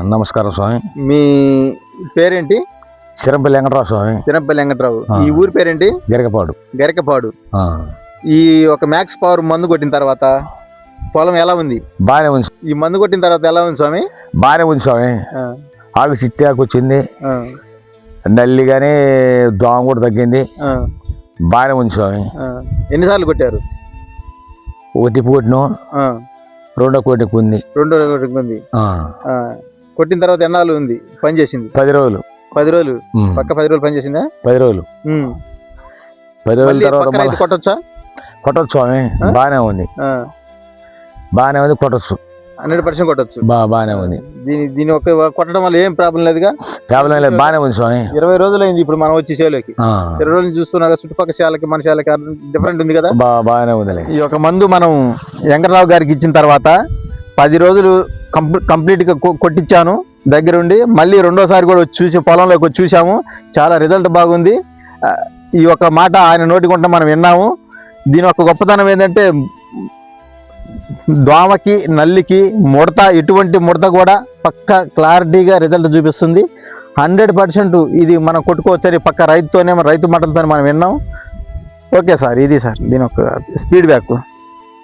నమస్కారం స్వామి. మీ పేరేంటి? సిరంపల్లి వెంకటరావు స్వామి. చిన్నపల్లి వెంకట్రావు. ఈ ఊరి పేరేంటి? గిరకపాడు. గరికపాడు. ఈ ఒక మ్యాక్స్ పవర్ మందు కొట్టిన తర్వాత పొలం ఎలా ఉంది? బాగానే ఉంది. ఈ మందు కొట్టిన తర్వాత ఎలా ఉంది స్వామి? బాగానే ఉంది స్వామి. ఆకు చిట్టాకు వచ్చింది. ఆ, నల్లి కానీ దోమ కూడా తగ్గింది. బాగానే ఉంది స్వామి. ఎన్నిసార్లు కొట్టారు? ఒక తిప్పు కొట్టినాం. రెండో కోటికి ఉంది. రెండు రోజులు ఉంది. కొట్టిన తర్వాత ఎన్నాళ్ళు ఉంది? పని చేసింది. పది రోజులు. పది రోజులు. పక్క పది రోజులు పని చేసిందా? పది రోజులు. పది రోజుల తర్వాత కొట్టొచ్చా? కొట్టచ్చు? బాగానే ఉంది. బాగానే ఉంది కొట్టచ్చు. హండ్రెడ్ పర్సెంట్ కొట్టొచ్చు. బాగానే ఉంది. దీని దీని ఒక కొట్టడం వల్ల ఏం ప్రాబ్లం లేదుగా ప్రాబ్లం లేదు బాగానే ఉంది స్వామి. ఇరవై రోజులు అయింది ఇప్పుడు మనం వచ్చి సేలోకి. ఇరవై రోజులు చూస్తున్నాగా చుట్టుపక్కల శాలకి మన శాలకి డిఫరెంట్ ఉంది కదా? బాగానే ఉందిలే. ఈ యొక్క మందు మనం వెంకటరావు గారికి ఇచ్చిన తర్వాత పది రోజులు కంప్లీ కంప్లీట్గా కొట్టించాను. దగ్గరుండి మళ్ళీ రెండోసారి కూడా వచ్చి చూసి పొలంలోకి వచ్చి చూసాము చాలా రిజల్ట్ బాగుంది. ఈ యొక్క మాట ఆయన నోటికుంట మనం విన్నాము. దీని యొక్క గొప్పతనం ఏంటంటే దోమకి నల్లికి ముడత ఎటువంటి ముడత కూడా పక్క క్లారిటీగా రిజల్ట్ చూపిస్తుంది. హండ్రెడ్ పర్సెంట్ ఇది మనం కొట్టుకోవచ్చని పక్క రైతుతోనే రైతు మటలతోనే మనం విన్నాం. ఓకే సార్ ఇది సార్ దీని ఒక స్పీడ్ బ్యాక్